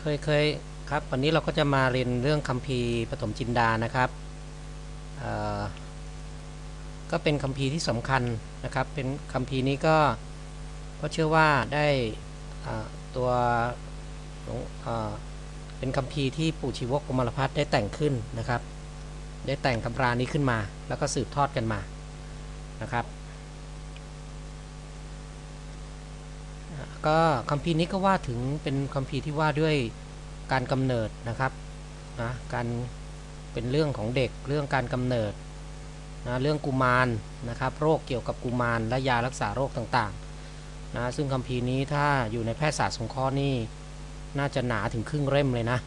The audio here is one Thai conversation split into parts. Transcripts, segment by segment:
เคยเคยครับวันนี้เราก็จะมาเรียนเรื่องคัมภีร์ปฐมจินดานะครับก็เป็นคัมภีร์ที่สำคัญนะครับ เป็นคัมภีร์นี้ก็ก็เชื่อว่าได้ตัวเป็นคัมภีร์ที่ปู่ชีวกกมลพัฒน์ได้แต่งขึ้นนะครับ ได้แต่งตำรานี้ขึ้นมา แล้วก็สืบทอดกันมานะครับ ก็คัมภีร์นี้ก็ว่าถึงเป็นคัมภีร์ที่ว่าด้วยการกำเนิดนะครับนะการเป็นเรื่องของเด็กเรื่องการกำเนิดนะเรื่องกุมารนะครับโรคเกี่ยวกับกุมารและยารักษาโรคต่างๆนะซึ่งคัมภีร์นี้ถ้าอยู่ในแพทยศาสตร์สงเคราะห์นี่น่าจะหนาถึงครึ่งเล่มเลยนะ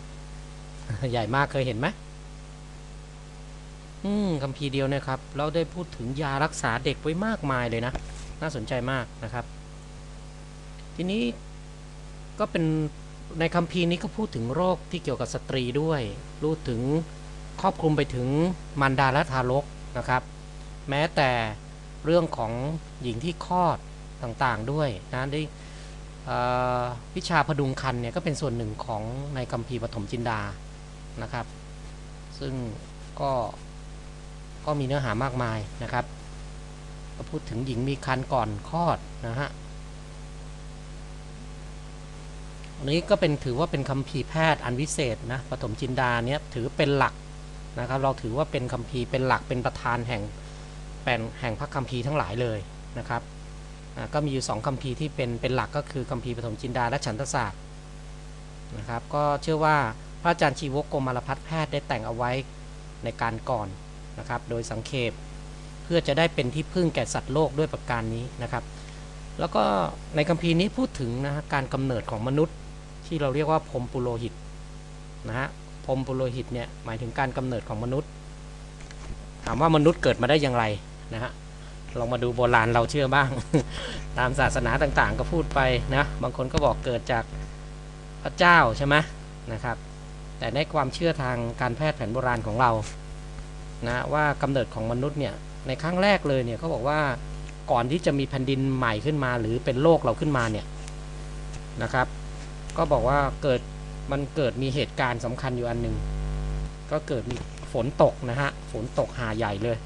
ใหญ่มากเคยเห็นไหมอืมคัมภีร์เดียวนะครับ เราได้พูดถึงยารักษาเด็กไว้มากมายเลยนะ น่าสนใจมากนะครับ ทีนี้ก็เป็นในคัมภีร์นี้ก็พูดถึงโรคที่เกี่ยวกับสตรีด้วยพูดถึงครอบคลุมไปถึงมารดาและทารกนะครับ แม้แต่เรื่องของหญิงที่คลอดต่างๆด้วยนะได้วิชาพดุงคันเนี่ยก็เป็นส่วนหนึ่งของในคัมภีร์ปฐมจินดานะครับ ซึ่งก็ก็มีเนื้อหามากมายนะครับ ก็พูดถึงหญิงมีคันก่อนคลอดนะฮะ อั นนี้ก็เป็นถือว่าเป็นคัมภีแพทย์อันวิเศษนะปฐมจินดาเนี้ยถือเป็นหลักนะครับ เราถือว่าเป็นคัมภีเป็นหลักเป็นประธานแห่งแป่นแห่งพระคัมภีทั้งหลายเลยนะครับก็มีอยู่สองคัมภีที่เป็นเป็นหลักก็คือคัมภีปฐมจินดาและฉันทศาสตร์นะครับ ก็เชื่อว่าพระอาจารย์ชีวกโกมารพัฒแพทย์ได้แต่งเอาไว้ในการก่อนนะครับ โดยสังเขปเพื่อจะได้เป็นที่พึ่งแก่สัตว์โลกด้วยประการนี้นะครับ แล้วก็ในคัมภีร์นี้พูดถึงนะการกำเนิดของมนุษย์ ที่เราเรียกว่าพรมปุโรหิตนะฮะพรมปุโรหิตเนี่ยหมายถึงการกำเนิดของมนุษย์ ถามว่ามนุษย์เกิดมาได้อย่างไรนะฮะลองมาดูโบราณเราเชื่อบ้าง ตามศาสนาต่างๆ ก็พูดไปนะบางคนก็บอกเกิดจากพระเจ้าใช่ไหมนะครับ แต่ในความเชื่อทางการแพทย์แผนโบราณของเรานะว่ากำเนิดของมนุษย์เนี่ยในครั้งแรกเลยเนี่ยเขาบอกว่าก่อนที่จะมีแผ่นดินใหม่ขึ้นมา หรือเป็นโลกเราขึ้นมาเนี่ยนะครับ ก็บอกว่าเกิดมันเกิดมีเหตุการณ์สำคัญอยู่อันหนึ่งก็เกิดมีฝนตกนะฮะฝนตกหาใหญ่เลย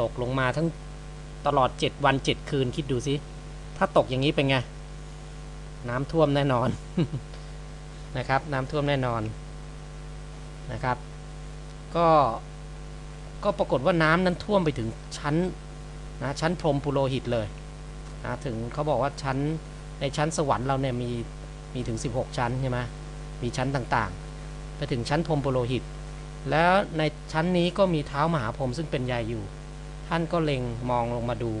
ตกลงมาทั้งตลอด 7 วัน 7 คืนคิดดูสิถ้าตกอย่างนี้เป็นไง น้ำท่วมแน่นอนนะครับ น้ำท่วมแน่นอนนะครับ ก็ก็ปรากฏว่าน้ำนั้นท่วมไปถึงชั้นนะชั้นพรมปุโรหิตเลยนะถึงเขาบอกว่าชั้นในชั้นสวรรค์เราเนี่ยมี มีถึง 16 ชั้นใช่ไหมมีชั้นต่างๆ ไปถึงชั้นพรหมปุโรหิต แล้วในชั้นนี้ก็มีเท้ามหาพรหมซึ่งเป็นใหญ่อยู่ ท่านก็เล็งมองลงมาดู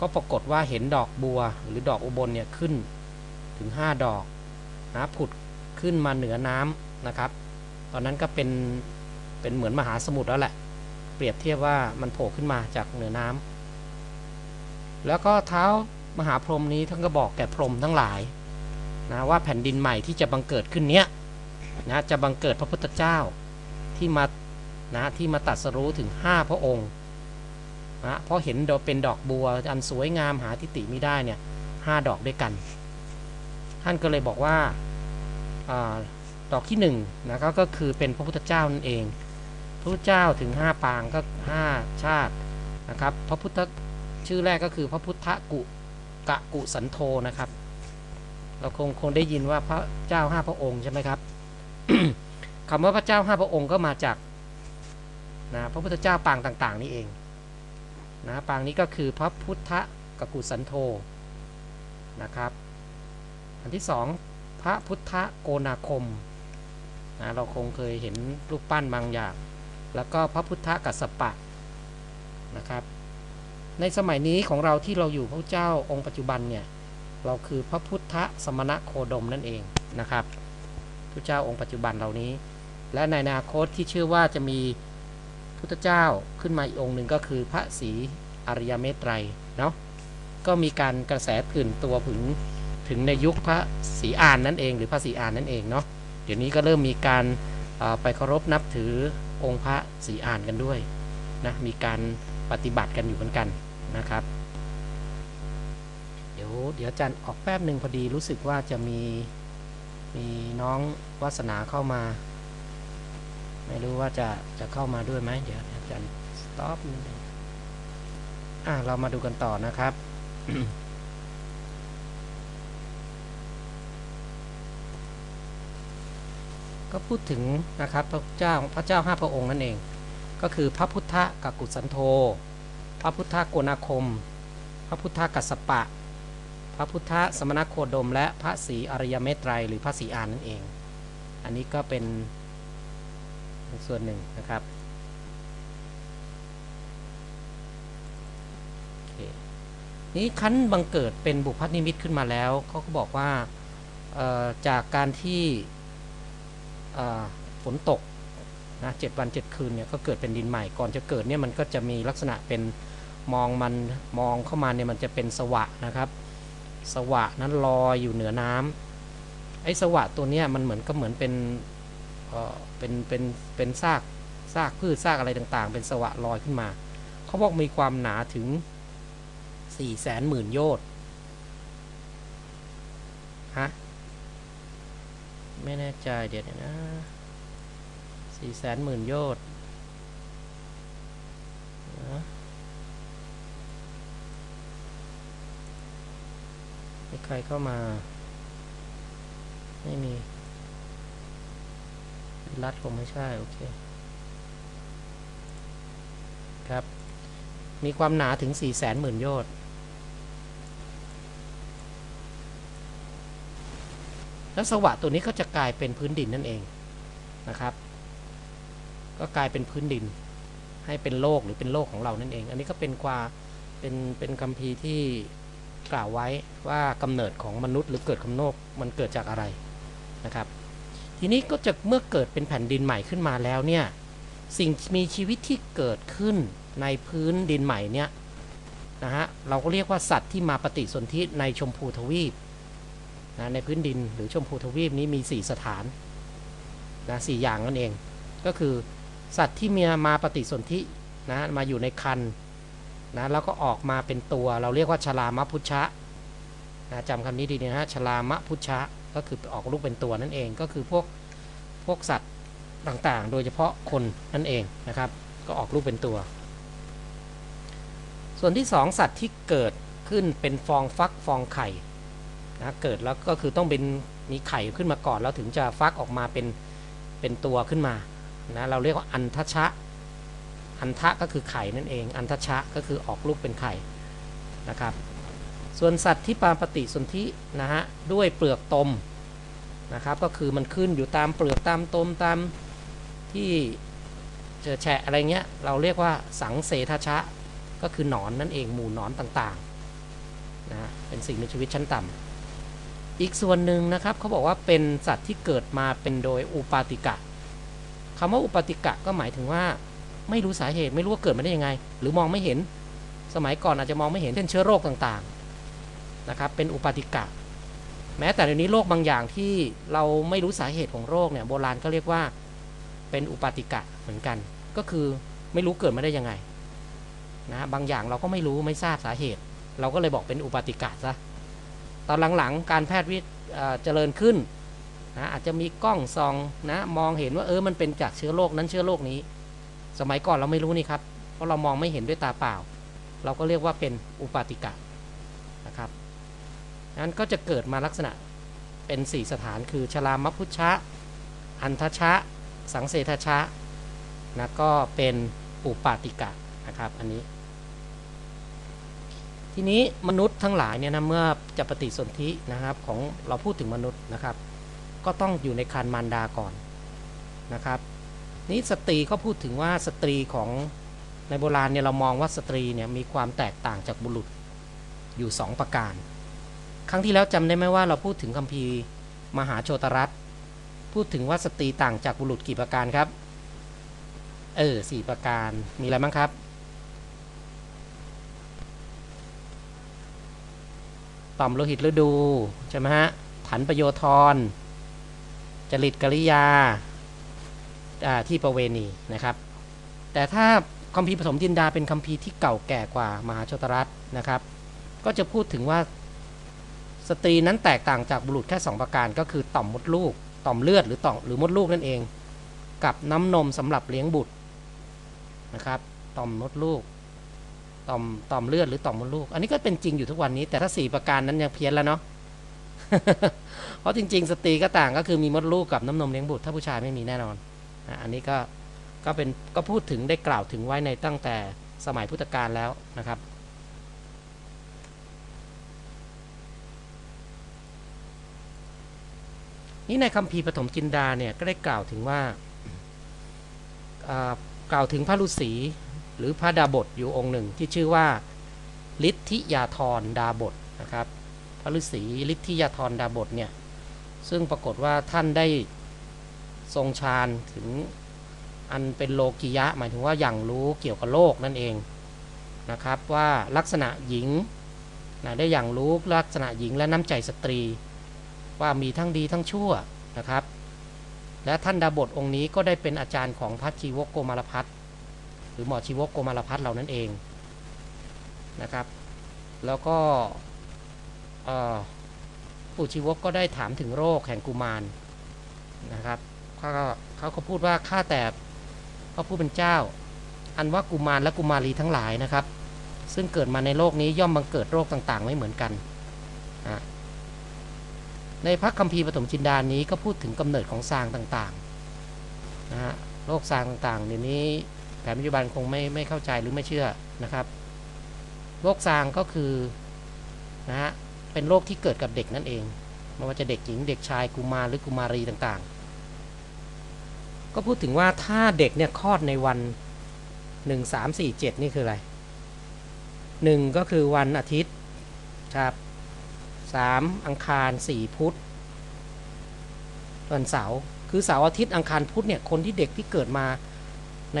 ก็ปรากฏว่าเห็นดอกบัวหรือดอกอุบลเนี่ยขึ้นถึง 5 ดอกนะผุดขึ้นมาเหนือน้ำนะครับ ตอนนั้นก็เป็นเป็นเหมือนมหาสมุทรแล้วแหละ เปรียบเทียบว่ามันโผล่ขึ้นมาจากเหนือน้ำแล้วก็เท้ามหาพรหมนี้ท่านก็บอกแก่พรหมทั้งหลาย นะว่าแผ่นดินใหม่ที่จะบังเกิดขึ้นเนี้ยนะจะบังเกิดพระพุทธเจ้าที่มานะที่มาตัดสรู้ถึง 5 พระองค์นะเพราะเห็นเป็นดอกบัวอันสวยงามหาทิฏฐิไม่ได้เนี่ยห้าดอกด้วยกัน ท่านก็เลยบอกว่าอาดอกที่1นงนะก็คือเป็นพระพุทธเจ้านั่นเองพระพุทธเจ้าถึง 5 ปางก็ 5 ชาตินะครับพระพุทธชื่อแรกก็คือพระพุทธกุกะกุสันโธนะครับ เราคงคงได้ยินว่าพระเจ้าห้าพระองค์ใช่ไหมครับคำว่าพระเจ้าห้าพระองค์ก็มาจากนะพระพุทธเจ้าปางต่าง ๆ นี่เองนะปางนี้ก็คือพระพุทธกกุสันโธนะครับ อันที่สองพระพุทธโกนาคมนะเราคงเคยเห็นรูปปั้นบางอย่าง แล้วก็พระพุทธกัสสปะนะครับ ในสมัยนี้ของเราที่เราอยู่พระเจ้าองค์ปัจจุบันเนี่ย เราคือพระพุทธสมณะโคดมนั่นเองนะครับพระเจ้าองค์ปัจจุบันเหล่านี้ และในอนาคตที่เชื่อว่าจะมีพุทธเจ้าขึ้นมาอีกองค์หนึ่งก็คือพระศรีอริยเมตไตรเนาะก็มีการกระแสตื่นตัวถึงถึงในยุคพระศรีอานนั่นเอง หรือพระศรีอานนั่นเองเนาะเดี๋ยวนี้ก็เริ่มมีการไปเคารพนับถือองค์พระศรีอานกันด้วยนะมีการปฏิบัติกันอยู่เหมือนกันนะครับ ดี๋ยวเดี๋ยวอาจารย์ออกแป๊บหนึ่งพอดีรู้สึกว่าจะมีมีน้องวาสนาเข้ามา ไม่รู้ว่าจะจะเข้ามาด้วยไหมเดี๋ยวอาจารย์ stop นิดนึงอะเรามาดูกันต่อนะครับก็พูดถึงนะครับพระเจ้าพระเจ้าห้าพระองค์นั่นเอง ก็คือพระพุทธกักกุสันโธ พระพุทธโกนาคม พระพุทธกัสสปะ พระพุทธสมณโคดม และพระศรีอริยเมตไตรหรือพระศรีอานนั่นเอง อันนี้ก็เป็นส่วนหนึ่งนะครับนี้คั้นบังเกิดเป็นบุพนิมิตขึ้นมาแล้วเขาก็บอกว่าจากการที่ฝนตกนะเจ็ดวันเจ็ดคืนเนี่ยก็เกิดเป็นดินใหม่ก่อนจะเกิดเนี่ยมันก็จะมีลักษณะเป็นมองมันมองเข้ามาเนี่ยมันจะเป็นสวะนะครับ สวะนั้นลอยอยู่เหนือน้ำไอ้สวะตัวเนี้ยมันเหมือนก็เหมือนเป็นเอ่อเป็นเป็นเป็นซากซากพืชซากอะไรต่างๆ เป็นสวะลอยขึ้นมา เขาบอกมีความหนาถึงสี่แสนหมื่นโยชน์ฮะไม่แน่ใจเดี๋ยวนะสี่แสนหมื่นโยชน์นะ มีใครเข้ามา ไม่มี รัดคงไม่ใช่ โอเค ครับ มีความหนาถึง 4 0 0แสนหมื่นโยชน์แล้วสวะตัวนี้ก็จะกลายเป็นพื้นดินนั่นเองนะครับ ก็กลายเป็นพื้นดิน ให้เป็นโลกหรือเป็นโลกของเรานั่นเอง อันนี้ก็เป็นกว่าเป็นเป็นคำพีร์ที่ กล่าวไว้ว่ากำเนิดของมนุษย์หรือเกิดคำโนกมันเกิดจากอะไรนะครับ ทีนี้ก็จะเมื่อเกิดเป็นแผ่นดินใหม่ขึ้นมาแล้วเนี่ยสิ่งมีชีวิตที่เกิดขึ้นในพื้นดินใหม่เนี่ยนะฮะเราก็เรียกว่าสัตว์ที่มาปฏิสนธิในชมพูทวีปนะในพื้นดินหรือชมพูทวีปนี้มี 4 สถานนะสอย่างนั่นเอง ก็คือสัตว์ที่มีมาปฏิสนธินะมาอยู่ในคัน นะแล้วก็ออกมาเป็นตัวเราเรียกว่าชลามพุชะนะจำคำนี้ดีนะฮะชลามพุชะก็คือออกลูกเป็นตัวนั่นเองก็คือพวกพวกสัตว์ต่างๆ โดยเฉพาะคนนั่นเองนะครับ ก็ออกลูกเป็นตัว ส่วนที่สองสัตว์ที่เกิดขึ้นเป็นฟองฟักฟองไข่นะเกิดแล้วก็คือต้องเป็นมีไข่ขึ้นมาก่อนแล้วถึงจะฟักออกมาเป็นเป็นตัวขึ้นมานะเราเรียกว่าอันทชะ อันทะก็คือไข่นั่นเอง อันทชะก็คือออกลูกเป็นไข่นะครับ ส่วนสัตว์ที่ปาปฏิสนธินะฮะด้วยเปลือกตมนะครับ ก็คือมันขึ้นอยู่ตามเปลือกตามตมตามที่เจอแฉะอะไรเงี้ยเราเรียกว่าสังเสทชะ ก็คือหนอนนั่นเองหมู่หนอนต่างๆนะฮะเป็นสิ่งมีชีวิตชั้นต่ำอีกส่วนหนึ่งนะครับเขาบอกว่าเป็นสัตว์ที่เกิดมาเป็นโดยอุปาติกะคำว่าอุปาติกะก็หมายถึงว่า ไม่รู้สาเหตุไม่รู้ว่าเกิดมาได้ยังไง หรือมองไม่เห็นสมัยก่อนอาจจะมองไม่เห็นเช่นเชื้อโรคต่างๆนะครับเป็นอุปาติกะแม้แต่เดี๋ยวนี้โรคบางอย่างที่เราไม่รู้สาเหตุของโรคเนี่ยโบราณก็เรียกว่าเป็นอุปาติกะเหมือนกัน ก็คือไม่รู้เกิดมาได้ยังไงนะบางอย่างเราก็ไม่รู้ไม่ทราบสาเหตุ เราก็เลยบอกเป็นอุปาติกะซะตอนหลังๆ การแพทย์วิทย์เจริญขึ้นนะอาจจะมีกล้องซองนะมองเห็นว่าเออมันเป็นจากเชื้อโรคนั้นเชื้อโรคนี้ สมัยก่อนเราไม่รู้นี่ครับ เพราะเรามองไม่เห็นด้วยตาเปล่า เราก็เรียกว่าเป็นอุปาติกะนะครับนั้นก็จะเกิดมาลักษณะเป็น 4 สถานคือชลามพุชะ อันทชะ สังเสทชะนะก็เป็นอุปาติกะนะครับอันนี้ ทีนี้มนุษย์ทั้งหลายเนี่ยนะเมื่อจะปฏิสนธินะครับของเราพูดถึงมนุษย์นะครับ ก็ต้องอยู่ในคันมารดาก่อนนะครับ นี้สตรีก็พูดถึงว่าสตรีของในโบราณเนี่ยเรามองว่าสตรีเนี่ยมีความแตกต่างจากบุรุษอยู่ 2 ประการ ครั้งที่แล้วจำได้ไหมว่าเราพูดถึงคัมภีร์มหาโชตรัฐพูดถึงว่าสตรีต่างจากบุรุษกี่ประการครับ เออสี่ประการ มีอะไรบ้างครับ ต่อมโลหิตฤดู ใช่ไหมฮะ ถันประโยทรจริตกริยา ที่ประเวณีนะครับ แต่ถ้าคัมภีร์ปฐมจินดาเป็นคัมภีร์ที่เก่าแก่กว่ามหาชตรัฐนะครับ ก็จะพูดถึงว่าสตรีนั้นแตกต่างจากบุรุษแค่สองประการก็คือต่อมมดลูก ต่อมเลือดหรือต่อมหรือมดลูกนั่นเอง กับน้ำนมสำหรับเลี้ยงบุตรนะครับต่อมมดลูกต่อมต่อมเลือดหรือต่อมมดลูก อันนี้ก็เป็นจริงอยู่ทุกวันนี้ แต่ถ้าสี่ประการนั้นยังเพี้ยนแล้วเนาะเพราะจริง ๆ สตรีก็ต่างก็คือมีมดลูกกับน้ำนมเลี้ยงบุตรถ้าผู้ชายไม่มีแน่นอน อันนี้ก็ก็เป็นก็พูดถึงได้กล่าวถึงไว้ในตั้งแต่สมัยพุทธกาลแล้วนะครับ นี่ในคัมภีปฐมจินดาเนี่ยก็ได้กล่าวถึงว่ากล่าวถึงพระฤาษีหรือพระดาบทอยู่องค์หนึ่งที่ชื่อว่าฤทธิยาธรดาบทนะครับ พระฤาษีฤทธิยาธรดาบทเนี่ยซึ่งปรากฏว่าท่านได้ ทรงฌานถึงอันเป็นโลกิยะ หมายถึงว่าอย่างรู้เกี่ยวกับโลกนั่นเองนะครับว่าลักษณะหญิงนะได้อย่างรู้ลักษณะหญิงและน้ำใจสตรี ว่ามีทั้งดีทั้งชั่วนะครับ และท่านดาบทองค์นี้ก็ได้เป็นอาจารย์ของพระชีวกโกมารพัฒหรือหมอชีวกโกมารพัฒเหล่านั้นเองนะครับ แล้วก็เอ่อปู่ชีวกก็ได้ถามถึงโรคแห่งกุมารนะครับ เขาก็เขาก็พูดว่าข้าแต่พระผู้เป็นเจ้า อันว่ากุมารและกุมารีทั้งหลายนะครับ ซึ่งเกิดมาในโลกนี้ย่อมบังเกิดโรคต่างๆ ไม่เหมือนกัน ในพระคัมภีร์ปฐมจินดานี้ก็พูดถึงกำเนิดของซางต่างๆนะฮะโรคซางต่างๆเดี๋ยวนี้แผนปัจจุบันคงไม่ไม่เข้าใจหรือไม่เชื่อนะครับโรคซางก็คือนะฮะเป็นโรคที่เกิดกับเด็กนั่นเองไม่ว่าจะเด็กหญิงเด็กชายกุมารหรือกุมารีต่างๆ ก็พูดถึงว่าถ้าเด็กเนี่ยคลอดในวันหนึ่งสามสี่เจ็ดนี่คืออะไรหนึ่งก็คือวันอาทิตย์ครับสามอังคารสี่พุธวันเสาร์คือเสาร์อาทิตย์อังคารพุธเนี่ยคนที่เด็กที่เกิดมาใน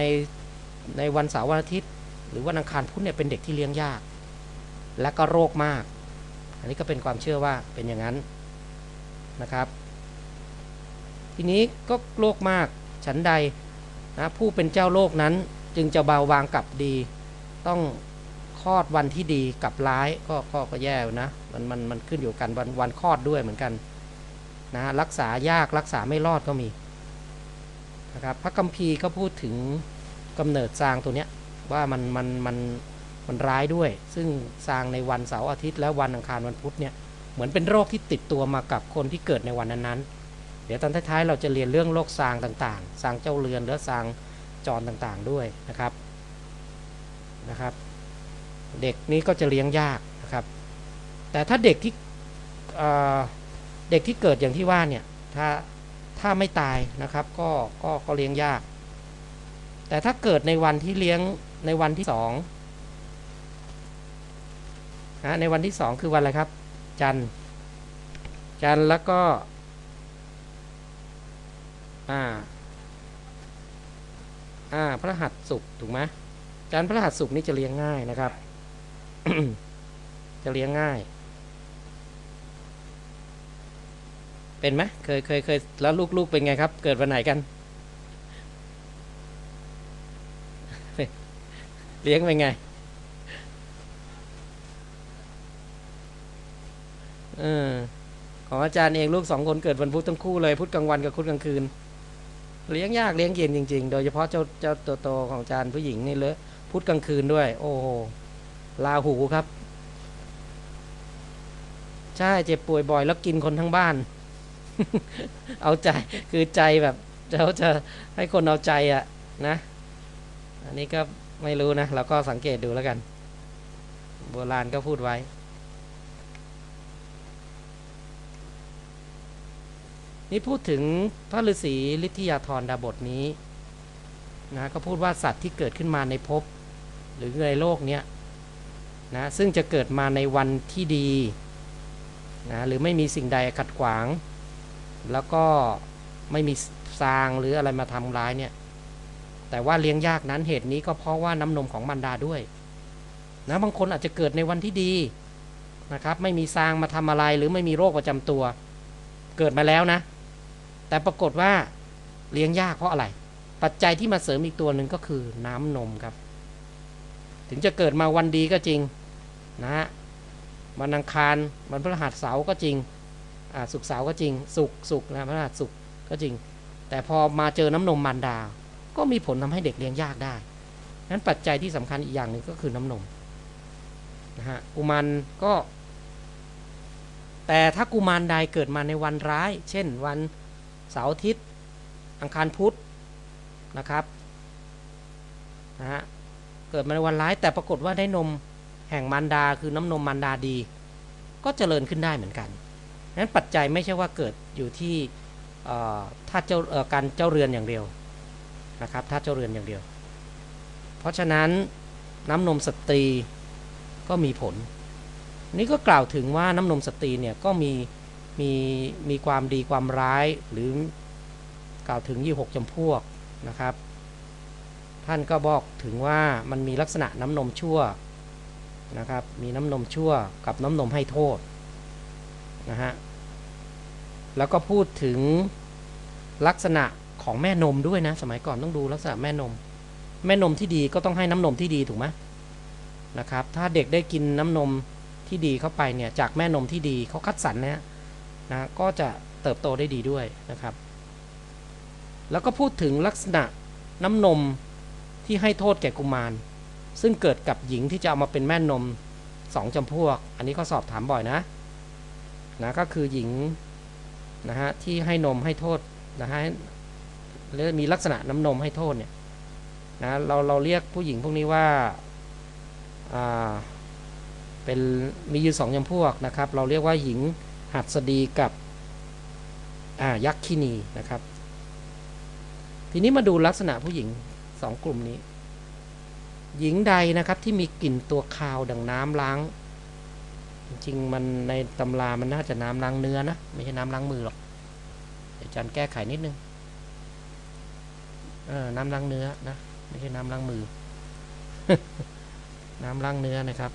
ในวันเสาร์วันอาทิตย์ หรือวันอังคารพุธเนี่ยเป็นเด็กที่เลี้ยงยาก และก็โรคมาก อันนี้ก็เป็นความเชื่อว่าเป็นอย่างนั้นนะครับ ทีนี้ก็โรคมาก ฉันใดนะผู้เป็นเจ้าโลกนั้นจึงจะเบาบางกับดี ต้องคลอดวันที่ดีกับร้ายก็ก็ก็แย่นะมันมันมันขึ้นอยู่กันวันวันคลอดด้วยเหมือนกันนะรักษายากรักษาไม่รอดก็มีนะครับพระคัมภีร์ก็พูดถึงกำเนิดซางตัวเนี้ยว่ามันมันมันมันร้ายด้วย ซึ่งซางในวันเสาร์อาทิตย์และวันอังคารวันพุธเนี่ยเหมือนเป็นโรคที่ติดตัวมากับคนที่เกิดในวันนั้นๆ ดี๋ยวตอนท้ายๆเราจะเรียนเรื่องโรคซางต่างๆซางเจ้าเรือนหรือซางจรต่างๆด้วยนะครับนะครับ เด็กนี้ก็จะเลี้ยงยากนะครับ แต่ถ้าเด็กที่เด็กที่เกิดอย่างที่ว่าเนี่ยถ้าถ้าไม่ตายนะครับก็ก็ก็เลี้ยงยาก แต่ถ้าเกิดในวันที่เลี้ยงในวันที่สองนะในวันที่สองคือวันอะไรครับ จันจันแล้วก็ อ่า อ่า พระหัสสุกถูกไหมจันทร์พระหัสสุกนี่จะเลี้ยงง่ายนะครับ จะเลี้ยงง่าย เป็นไหมเคยเคยเคยแล้วลูกๆเป็นไงครับ เกิดวันไหนกัน เลี้ยงเป็นไงเออของอาจารย์เองลูกสองคนเกิดวันพุธทั้งคู่เลยพุธกลางวันกับพุธกลางคืน เลี้ยงยากเลี้ยงเย็นจริง ๆ โดยเฉพาะเจ้าเจ้าตัวโตของจารย์ผู้หญิงนี่เลอะพุธกลางคืนด้วย โอ้โหลาหูครับ ใช่เจ็บป่วยบ่อยแล้วกินคนทั้งบ้าน เอาใจคือใจแบบเขาจะให้คนเอาใจอะนะ อันนี้ก็ไม่รู้นะ เราก็สังเกตดูแล้วกัน โบราณก็พูดไว้ นี่พูดถึงพระฤาษีฤทธิยาธรดาบทนี้นะก็พูดว่าสัตว์ที่เกิดขึ้นมาในภพหรือในโลกเนี้ยนะซึ่งจะเกิดมาในวันที่ดีนะหรือไม่มีสิ่งใดขัดขวาง แล้วก็ไม่มีซางหรืออะไรมาทำร้ายเนี่ยแต่ว่าเลี้ยงยากนั้นเหตุนี้ก็เพราะว่าน้ำนมของมารดาด้วยนะบางคนอาจจะเกิดในวันที่ดีนะครับ ไม่มีซางมาทำอะไรหรือไม่มีโรคประจำตัว เกิดมาแล้วนะ แต่ปรากฏว่าเลี้ยงยากเพราะอะไร ปัจจัยที่มาเสริมอีกตัวหนึ่งก็คือน้ำนมครับ ถึงจะเกิดมาวันดีก็จริงนะฮะวันอังคารวันพฤหัสเสาร์ก็จริงอ่าศุกเสาร์ก็จริงศุกร์ศุกนะพฤหัสศุกก็จริง แต่พอมาเจอน้ำนมมารดา ก็มีผลทำให้เด็กเลี้ยงยากได้นั้นปัจจัยที่สำคัญอีกอย่างหนึ่งก็คือน้ำนมนะฮะกุมารก็ แต่ถ้ากุมารใดเกิดมาในวันร้าย เช่นวัน เสาร์อาทิตย์ อังคารพุธนะครับนะฮะเกิดมาในวันร้ายแต่ปรากฏว่าได้นมแห่งมารดาคือน้ำนมมารดาดี ก็เจริญขึ้นได้เหมือนกันนั้นปัจจัยไม่ใช่ว่าเกิดอยู่ที่ถ้าเจ้าการเจ้าเรือนอย่างเดียวนะครับถ้าเจ้าเรือนอย่างเดียว เพราะฉะนั้นน้ำนมสตรีก็มีผล นี่ก็กล่าวถึงว่าน้ำนมสตรีเนี่ยก็มี มีมีความดีความร้ายหรือกล่าวถึงยี่หกจำพวกนะครับ ท่านก็บอกถึงว่ามันมีลักษณะน้ำนมชั่วนะครับ มีน้ำนมชั่วกับน้ำนมให้โทษนะฮะแล้วก็พูดถึงลักษณะของแม่นมด้วยนะ สมัยก่อนต้องดูลักษณะแม่นม แม่นมที่ดีก็ต้องให้น้ำนมที่ดีถูกไหมนะครับ ถ้าเด็กได้กินน้ำนมที่ดีเข้าไปเนี่ยจากแม่นมที่ดีเขาคัดสรรนะ นะก็จะเติบโตได้ดีด้วยนะครับ แล้วก็พูดถึงลักษณะน้ำนมที่ให้โทษแก่กุมาร ซึ่งเกิดกับหญิงที่จะเอามาเป็นแม่นมสองจำพวก อันนี้ก็สอบถามบ่อยนะนะก็คือหญิงนะฮะที่ให้นมให้โทษนะฮะหรือมีลักษณะน้ำนมให้โทษเนี่ยนะเราเราเรียกผู้หญิงพวกนี้ว่าอ่าเป็นมีอยู่สองจำพวกนะครับ เราเรียกว่าหญิง หัดสดีกับยักษ์คินีนะครับ ทีนี้มาดูลักษณะผู้หญิงสองกลุ่มนี้ หญิงใดนะครับที่มีกลิ่นตัวคาวดังน้ำล้าง จริงมันในตำรามันน่าจะน้ำล้างเนื้อนะ ไม่ใช่น้ำล้างมือหรอกอาจารย์แก้ไขนิดนึงเออน้ำล้างเนื้อนะ ไม่ใช่น้ำล้างมือ น้ำล้างเนื้อนะครับ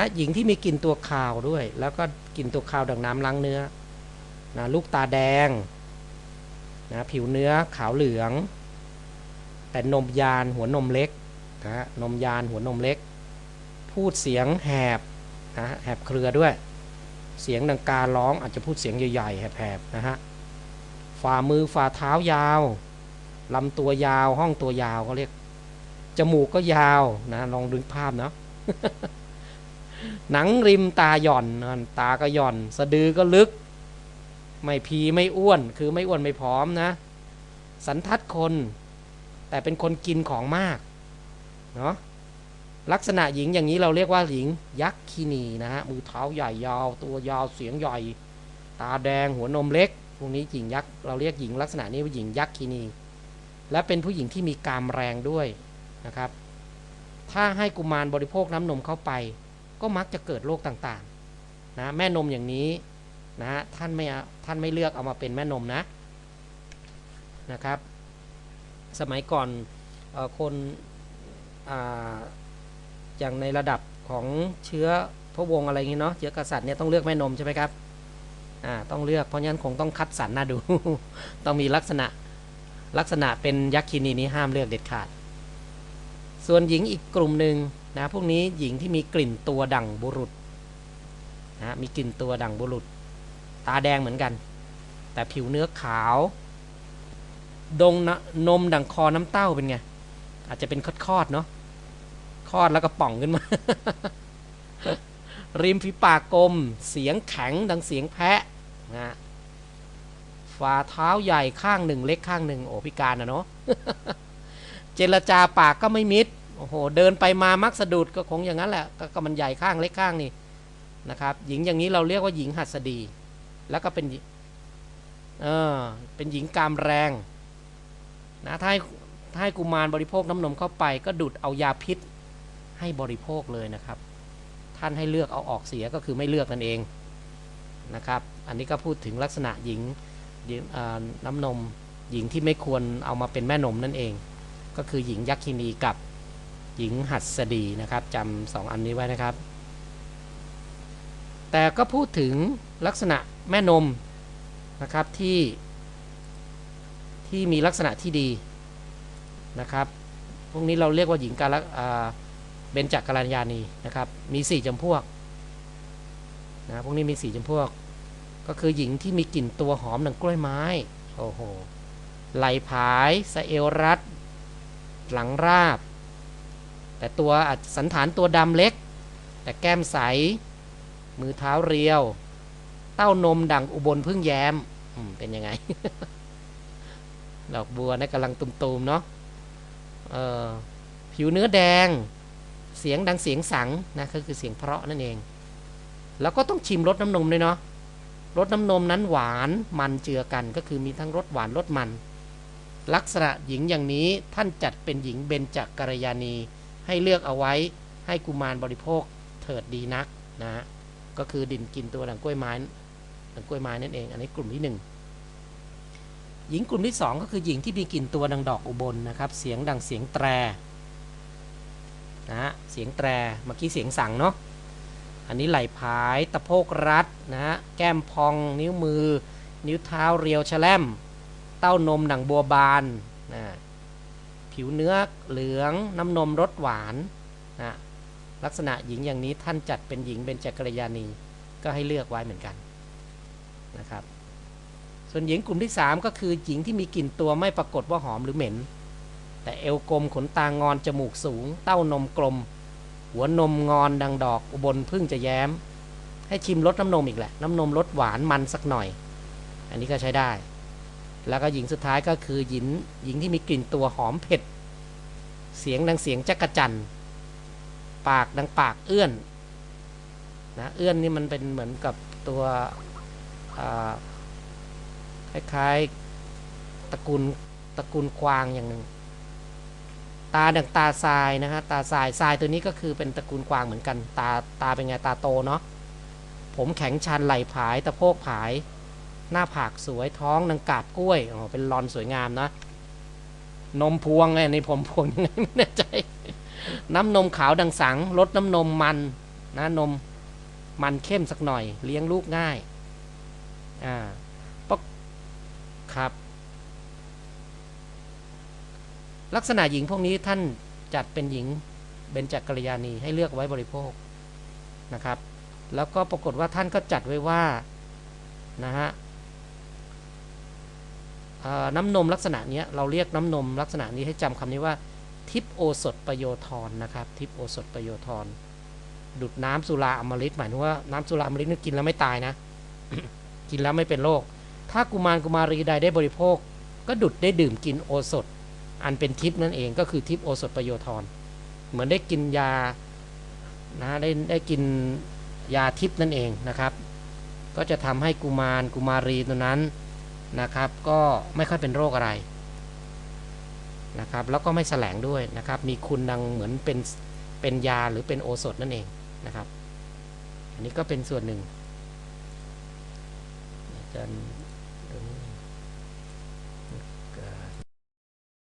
นะหญิงที่มีกลิ่นตัวคาวด้วย แล้วก็กลิ่นตัวคาวดังน้ำล้างเนื้อนะลูกตาแดงนะผิวเนื้อขาวเหลือง แต่นมยานหัวนมเล็กนะฮะนมยานหัวนมเล็ก พูดเสียงแหบนะแหบเครือด้วย เสียงดังการร้องอาจจะพูดเสียงใหญ่ๆแหบๆนะฮะฝ่ามือฝ่าเท้ายาวลำตัวยาวห้องตัวยาวเขาเรียกจมูกก็ยาวนะลองดึงภาพเนาะ หนังริมตาหย่อนตาก็หย่อน สะดือก็ลึก ไม่พีไม่อ้วน คือไม่อ้วนไม่ผอมนะ สันทัดคน แต่เป็นคนกินของมาก เนาะลักษณะหญิงอย่างนี้เราเรียกว่าหญิงยักษ์คินีนะฮะมือเท้าใหญ่ยาว ตัวยาวเสียงใหญ่ ตาแดงหัวนมเล็กพวกนี้หญิงยักษ์เราเรียกหญิงลักษณะนี้ว่าหญิงยักษ์คินี และเป็นผู้หญิงที่มีกามแรงด้วยนะครับ ถ้าให้กุมารบริโภคน้ำนมเข้าไป ก็มักจะเกิดโรคต่างๆนะแม่นมอย่างนี้นะฮะท่านไม่เอาท่านไม่เลือกเอามาเป็นแม่นมนะนะครับ สมัยก่อนอคนออย่างในระดับของเชื้อพระวงศ์อะไรอย่างนี้เนาะเชื้อกษัตริย์เนี่ยต้องเลือกแม่นมใช่ไหมครับอ่าต้องเลือกเพราะฉะนั้นคงต้องคัดสรรนะดู ต้องมีลักษณะลักษณะเป็นยักษ์คินีนี้ห้ามเลือกเด็ดขาด ส่วนหญิงอีกกลุ่มหนึ่ง นะพวกนี้หญิงที่มีกลิ่นตัวดั่งบุรุษนะมีกลิ่นตัวดั่งบุรุษ ตาแดงเหมือนกัน แต่ผิวเนื้อขาว ดงนะนมดั่งคอน้ำเต้าเป็นไง อาจจะเป็นคอดๆเนาะคลอดแล้วก็ป่องขึ้นมา ริมฝีปากกลม เสียงแข็งดังเสียงแพะนะฝ่าเท้าใหญ่ข้างหนึ่งเล็กข้างหนึ่งโอพิการนะเนาะเจรจาปากก็ไม่มิด โอ้โหเดินไปมามักสะดุดก็คงอย่างนั้นแหละกก็มันใหญ่ข้างเล็กข้างนี่นะครับ หญิงอย่างนี้เราเรียกว่าหญิงหัสดี แล้วก็เป็นเออเป็นหญิงกามแรงนะถ้าให้ถ้าให้กุมารบริโภคน้ำนมเข้าไป ก็ดูดเอายาพิษให้บริโภคเลยนะครับ ท่านให้เลือกเอาออกเสียก็คือไม่เลือกนั่นเองนะครับ อันนี้ก็พูดถึงลักษณะหญิงน้ำนมหญิงที่ไม่ควรเอามาเป็นแม่นมนั่นเอง ก็คือหญิงยักษินีกับ หญิงหัดสดีนะครับจำสองอันนี้ไว้นะครับ แต่ก็พูดถึงลักษณะแม่นมนะครับที่ที่มีลักษณะที่ดีนะครับ พวกนี้เราเรียกว่าหญิงกาลอ่าเบญจกัลยาณีนะครับ มีสี่จำพวกนะพวกนี้มีสี่จำพวก ก็คือหญิงที่มีกลิ่นตัวหอมดังกล้วยไม้ โอ้โห ไหลผายสะเอวรัด หลังราบ แต่ตัวสันฐานตัวดำเล็ก แต่แก้มใส มือเท้าเรียว เต้านมดังอุบลพึ่งแย้มอืมเป็นยังไง ดอกบัวนะกำลังตุมๆเนาะผิวเนื้อแดง เสียงดังเสียงสังนะก็คือเสียงเพราะนั่นเอง แล้วก็ต้องชิมรสน้ำนมด้วยเนาะรสน้ำนมนั้นหวานมันเจือกันก็คือมีทั้งรสหวานรสมัน ลักษณะหญิงอย่างนี้ท่านจัดเป็นหญิงเบญจกัลยาณี ให้เลือกเอาไว้ให้กุมารบริโภคเถิดดีนักนะฮะก็คือดินกินตัวดังกล้วยไม้ดังกล้วยไม้นั่นเอง อันนี้กลุ่มที่หนึ่งหญิงกลุ่มที่สองก็คือหญิงที่มีกลิ่นตัวดังดอกอุบลนะครับ เสียงดังเสียงแตรนะฮะเสียงแตรเมื่อกี้เสียงสั่งเนาะอันนี้ไหล่ผายตะโพกรัดนะฮะแก้มพองนิ้วมือ นิ้วเท้าเรียวแฉลมเต้านมดังบัวบานนะ ผิวเนื้อเหลืองน้ำนมรสหวานนะลักษณะหญิงอย่างนี้ท่านจัดเป็นหญิงเป็นจักรยานีก็ให้เลือกไว้เหมือนกันนะครับ ส่วนหญิงกลุ่มที่ 3 ก็คือหญิงที่มีกลิ่นตัวไม่ปรากฏว่าหอมหรือเหม็น แต่เอวกลมขนตางอนจมูกสูง เต้านมกลม หัวนมงอนดังดอกอุบลพึ่งจะแย้ม ให้ชิมรสน้ำนมอีกแหละ น้ำนมรสหวานมันสักหน่อย อันนี้ก็ใช้ได้ แล้วก็หญิงสุดท้ายก็คือหญิงหญิงที่มีกลิ่นตัวหอมเผ็ด เสียงดังเสียงจักระจันปากดังปากเอื้อนนะเอื้อนนี่มันเป็นเหมือนกับตัวคล้ายๆตระกูลตระกูลกวางอย่างหนึ่งตาดังตาทรายนะฮะตาทรายทรายตัวนี้ก็คือเป็นตระกูลกวางเหมือนกัน ตาตาเป็นไงตาโตเนาะผมแข็งชันไหล่ผายตะโพกผาย หน้าผากสวยท้องดังกาบกล้วยอ๋อเป็นรอนสวยงามนะ นมพวงไงในผมพวงยังไงไม่แน่ใจ น้ำนมขาวดังสังลดน้ำนมมันนะนมมันเข้มสักหน่อย เลี้ยงลูกง่ายอ่าปกครับ ลักษณะหญิงพวกนี้ท่านจัดเป็นหญิงเบญจกัลยาณีให้เลือกไว้บริโภคนะครับ แล้วก็ปรากฏว่าท่านก็จัดไว้ว่านะฮะ น้ำนมลักษณะนี้เราเรียกน้ำนมลักษณะนี้ให้จำคำนี้ว่า ทิพโอสถประโยทรนะครับ ทิพโอสถประโยทรดุดน้ำสุราอมฤตหมายถึงว่าน้ำสุราอมฤตนี่กินแล้วไม่ตายนะ กินแล้วไม่เป็นโรคถ้ากุมารกุมารีใดได้บริโภค ก็ดุดได้ดื่มกินโอสถ อันเป็นทิพนั่นเองก็คือทิพโอสถประโยทรเหมือนได้กินยานะได้ได้กินยาทิพนั่นเองนะครับ ก็จะทำให้กุมารกุมารีตัวนั้น นะครับ ก็ไม่ค่อยเป็นโรคอะไรนะครับ แล้วก็ไม่แสลงด้วยนะครับ มีคุณดังเหมือนเป็นเป็นยาหรือเป็นโอสถนั่นเองนะครับ อันนี้ก็เป็นส่วนหนึ่งอาจารย์